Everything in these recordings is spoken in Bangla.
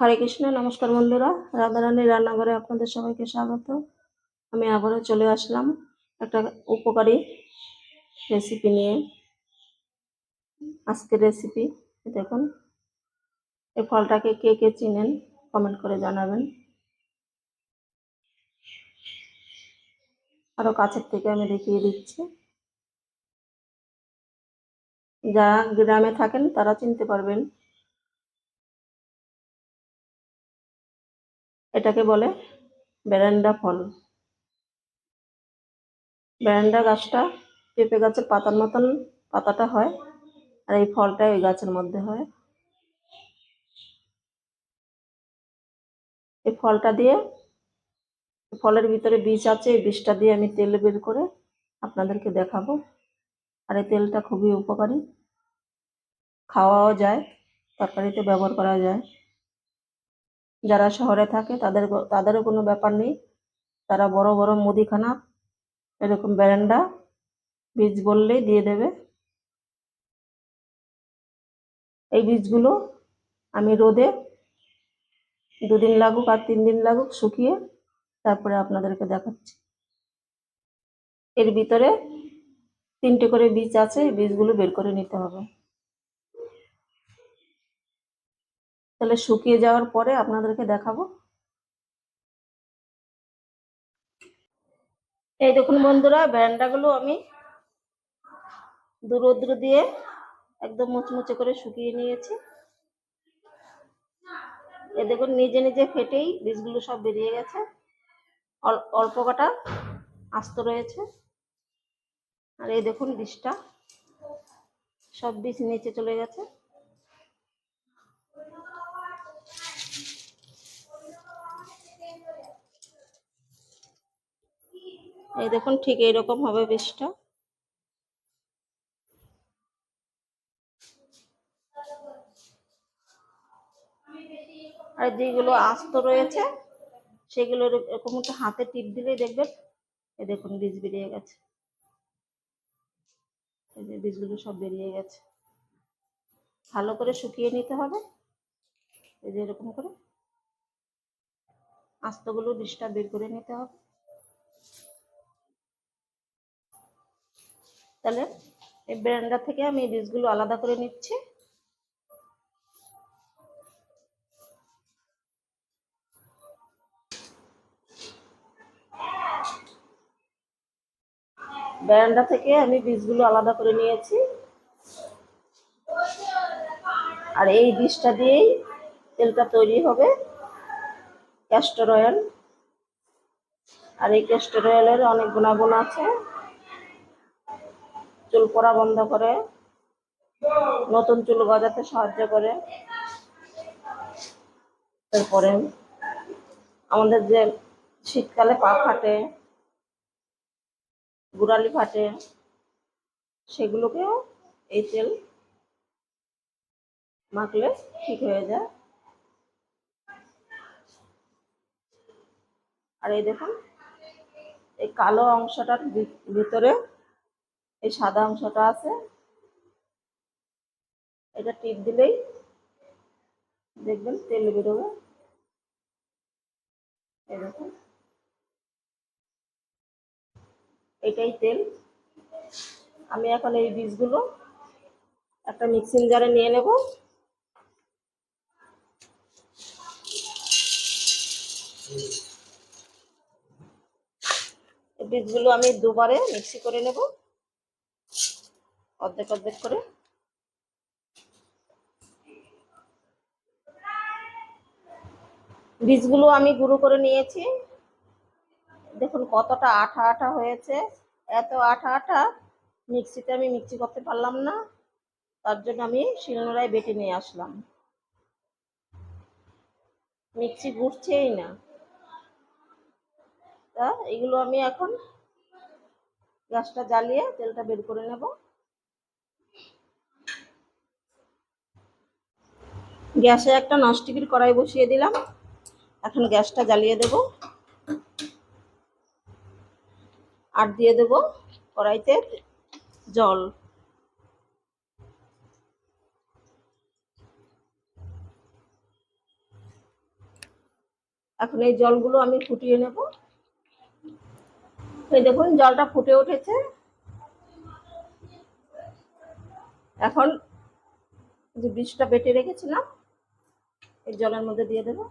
হরে কৃষ্ণ, নমস্কার বন্ধুরা। রাধারানীর রান্নাঘরে আপনাদের সবাইকে স্বাগত। আমি আবারও চলে আসলাম একটা উপকারী রেসিপি নিয়ে। আজকের রেসিপি দেখুন। এই ফলটাকে কে কে চিনেন কমেন্ট করে জানাবেন। আরও কাছের থেকে আমি দেখিয়ে দিচ্ছি। যারা গ্রামে থাকেন, তারা চিনতে পারবেন এটাকে বলে বেরেন্ডা ফল। বেরেন্ডা গাছটা পেঁপে গাছের পাতার মতন পাতাটা হয়, আর এই ফলটা ওই গাছের মধ্যে হয়। এই ফলটা দিয়ে, ফলের ভিতরে বীজ আছে, এই বীজটা দিয়ে আমি তেল বের করে আপনাদেরকে দেখাবো। আর এই তেলটা খুবই উপকারী। খাওয়াও যায়, তরকারিতে ব্যবহার করা যায়। যারা শহরে থাকে, তাদের তাদেরও কোনো ব্যাপার নেই। তারা বড় বড় মুদিখানা, এরকম ব্যারেন্ডা বীজ বললেই দিয়ে দেবে। এই বীজগুলো আমি রোদে দুদিন লাগুক আর তিন দিন লাগুক শুকিয়ে তারপরে আপনাদেরকে দেখাচ্ছি। এর ভিতরে তিনটে করে বীজ আছে, এই বীজগুলো বের করে নিতে হবে। তাহলে শুকিয়ে যাওয়ার পরে আপনাদেরকে দেখাবো। এই দেখুন বন্ধুরা ব্যান্ডাগুলো আমি দুরোদ্র দিয়ে একদম মুচমুচে করে শুকিয়ে নিয়েছি। এ দেখুন, নিজে নিজে ফেটেই বীজগুলো সব বেরিয়ে গেছে। অল্প কটা আস্ত রয়েছে। আর এই দেখুন বীজটা, সব বীজ নিচে চলে গেছে। এই দেখুন, ঠিক এইরকম হবে বীজটা আর যেগুলো আস্ত রয়েছে, সেগুলো এরকম একটু হাতে টিপ দিলেই দেখবেন, এই দেখুন বীজ বেরিয়ে গেছে। এই যে বীজগুলো সব বেরিয়ে গেছে। ভালো করে শুকিয়ে নিতে হবে। এই যে এরকম করে আস্তগুলো বীজটা বের করে নিতে হবে। তাহলে এই ব্র্যান্ডার থেকে আমি বীজগুলো আলাদা করে নিচ্ছি। ব্যারান্ডা থেকে আমি বীজগুলো আলাদা করে নিয়েছি। আর এই বীজটা দিয়েই তেলটা তৈরি হবে ক্যাস্টর অয়েল। আর এই ক্যাস্টর অয়েলের অনেক গুণাগুণ আছে। চুল পড়া বন্ধ করে, নতুন চুল গজাতে সাহায্য করে। তারপরে আমাদের যে শীতকালে পা ফাটে, গুড়ালি ফাটে, সেগুলোকেও এই তেল মাখলে ঠিক হয়ে যায়। আর এই দেখুন, এই কালো অংশটার ভিতরে এই সাদা অংশটা আছে। এটা টিপ দিলেই দেখবেন তেল বেরোবে। দেখুন এটাই তেল। আমি এখন এই বীজগুলো একটা মিক্সিং জারে নিয়ে নেব। বীজগুলো আমি দুবারে মিক্সি করে নেব। অর্ধেক অর্ধেক করে। বীজগুলো আমি গুঁড়ো করে নিয়েছি। দেখুন কতটা আঠা আঠা হয়েছে। এত আঠা আঠা মিক্সিতে আমি মিক্সি করতে পারলাম না। তার জন্য আমি শিলনোড়ায় বেটে নিয়ে আসলাম। মিক্সি ঘুরছেই না। তা এগুলো আমি এখন গ্যাসটা জ্বালিয়ে তেলটা বের করে নেব। গ্যাসে একটা নস্টিকের কড়াই বসিয়ে দিলাম। এখন গ্যাসটা জ্বালিয়ে দেব। আর দিয়ে দেব কড়াইতে জল। এখন এই জলগুলো আমি ফুটিয়ে নেব। এই দেখুন, জলটা ফুটে উঠেছে। এখন যে বীজটা বেটে রেখেছিলাম এই জলের মধ্যে দিয়ে দেবো।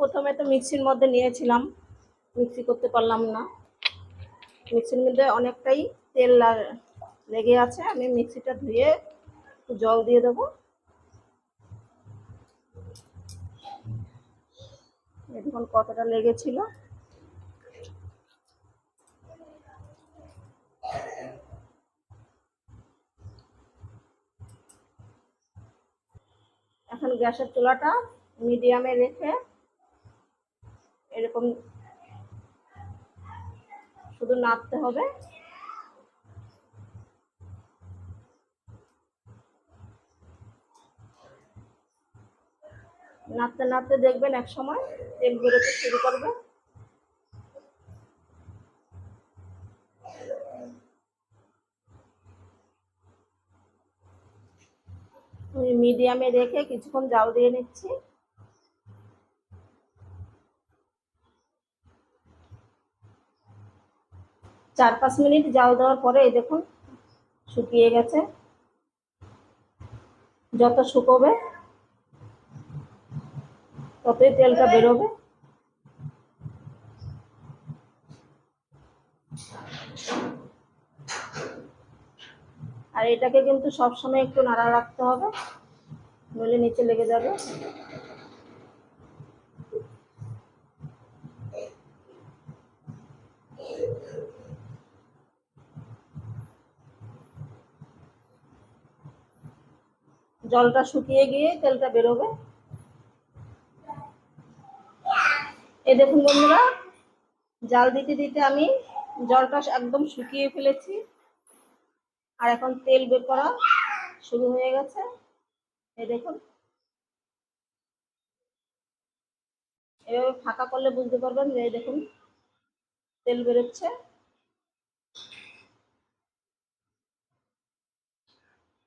প্রথমে তো মিক্সির মধ্যে নিয়েছিলাম। মিক্সি করতে পারলাম না। মিক্সির মধ্যে অনেকটাই তেল লেগে আছে। আমি মিক্সিটা ধুয়ে জল দিয়ে দেবো। এই দেখুন কতটা লেগেছিল। এখন গ্যাসের চুলাটা মিডিয়ামে রেখে এরকম শুধু নাড়তে হবে। নাড়তে নাড়তে দেখবেন এক সময় তেল বেরোতে শুরু করবে। মিডিয়ামে রেখে কিছুক্ষণ জাল দিয়ে নিচ্ছি। চার পাঁচ মিনিট জাল দেওয়ার পরে এই দেখুন শুকিয়ে গেছে। যত শুকোবে, ততই তেলটা বেরোবে। আর এটাকে কিন্তু সবসময় একটু নাড়া রাখতে হবে, নইলে নিচে লেগে যাবে। জলটা শুকিয়ে গিয়ে তেলটা বেরোবে। এই দেখুন বন্ধুরা, জাল দিতে দিতে আমি জলটা একদম শুকিয়ে ফেলেছি। আর এখন তেল বের করা শুরু হয়ে গেছে। এই দেখুন। এভাবে ফাঁকা করলে বুঝতে পারবেন যে দেখুন, তেল বেরোচ্ছে।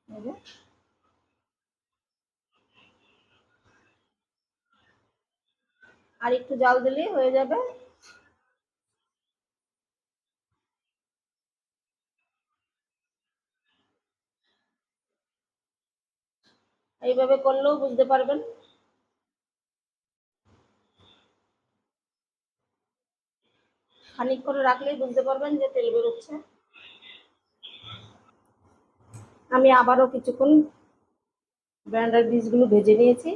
এই যে। আর একটু জাল দিলেই হয়ে যাবে। এইভাবে করলেও বুঝতে পারবেন। খানিক করে রাখলেই বুঝতে পারবেন যে তেল বেরোচ্ছে। আমি আবারও কিছুক্ষণ ব্র্যান্ডার বীজগুলো ভেজে নিয়েছি।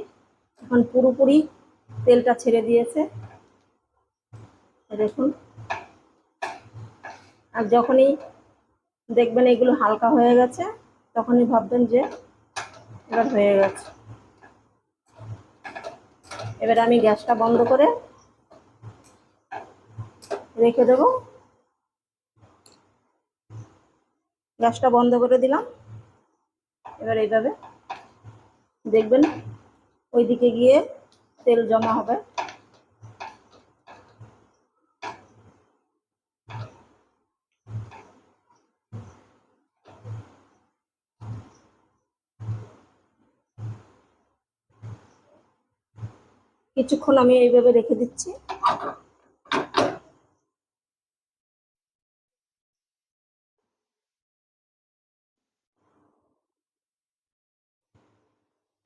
এখন পুরোপুরি তেলটা ছেড়ে দিয়েছে। দেখুন। আর যখনই দেখবেন এগুলো হালকা হয়ে গেছে, তখনই ভাববেন যে এবার হয়ে গেছে। এবার আমি গ্যাসটা বন্ধ করে রেখে দেব। গ্যাসটা বন্ধ করে দিলাম। এবার এইভাবে দেখবেন ওইদিকে গিয়ে তেল জমা হবে। কিছুক্ষণ আমি এইভাবে রেখে দিচ্ছি।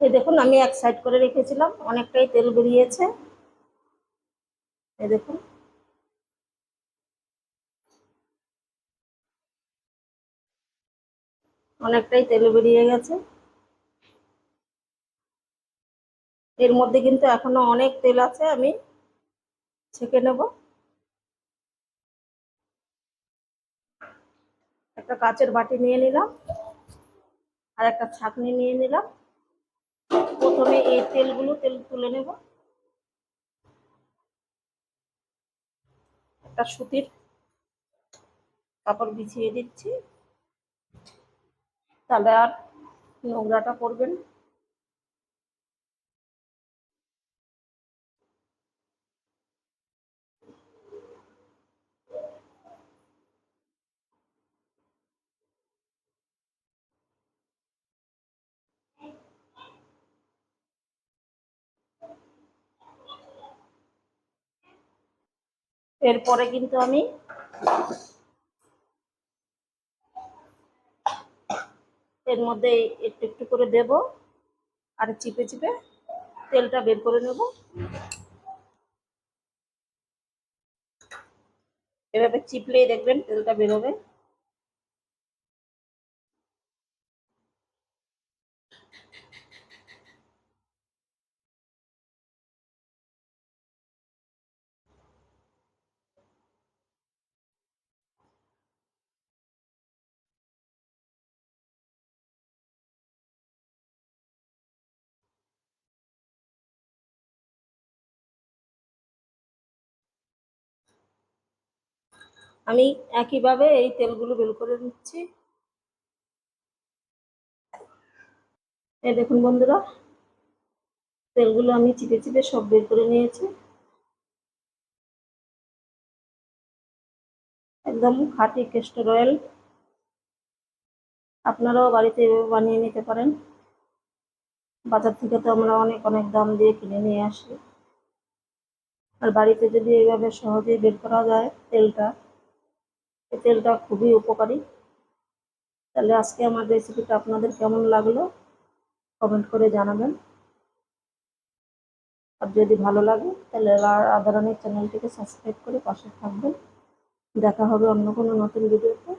এই দেখুন, আমি এক সাইড করে রেখেছিলাম, অনেকটাই তেল বেরিয়েছে। এই দেখুন। অনেকটাই তেল বেরিয়ে গেছে। এর মধ্যে কিন্তু এখনও অনেক তেল আছে, আমি ছেঁকে নেব। একটা কাচের বাটি নিয়ে নিলাম, আর একটা ছাঁকনি নিয়ে নিলাম। প্রথমে এই তেলগুলো, তেল তুলে নেব। একটা সুতির কাপড় বিছিয়ে দিচ্ছি। তাহলে আর নোংরাটা করবেন না। এরপরে কিন্তু আমি এর মধ্যে একটু একটু করে দেব আর চিপে চিপে তেলটা বের করে নেব। এভাবে চিপলেই দেখবেন তেলটা বেরোবে। আমি একইভাবে এই তেলগুলো বের করে নিচ্ছি। এই দেখুন বন্ধুরা, তেলগুলো আমি চিপে চিপে সব বের করে নিয়েছি। একদম খাঁটি কেস্টর অয়েল আপনারাও বাড়িতে এভাবে বানিয়ে নিতে পারেন। বাজার থেকে তো আমরা অনেক অনেক দাম দিয়ে কিনে নিয়ে আসি। আর বাড়িতে যদি এইভাবে সহজেই বের করা যায় তেলটা এই তেলটা খুবই উপকারী। তাহলে আজকে আমার রেসিপিটা আপনাদের কেমন লাগল কমেন্ট করে জানাবেন। আর যদি ভালো লাগে, তাহলে আদারানের চ্যানেলটিকে সাবস্ক্রাইব করে পাশে থাকবেন। দেখা হবে অন্য কোনো নতুন ভিডিওতে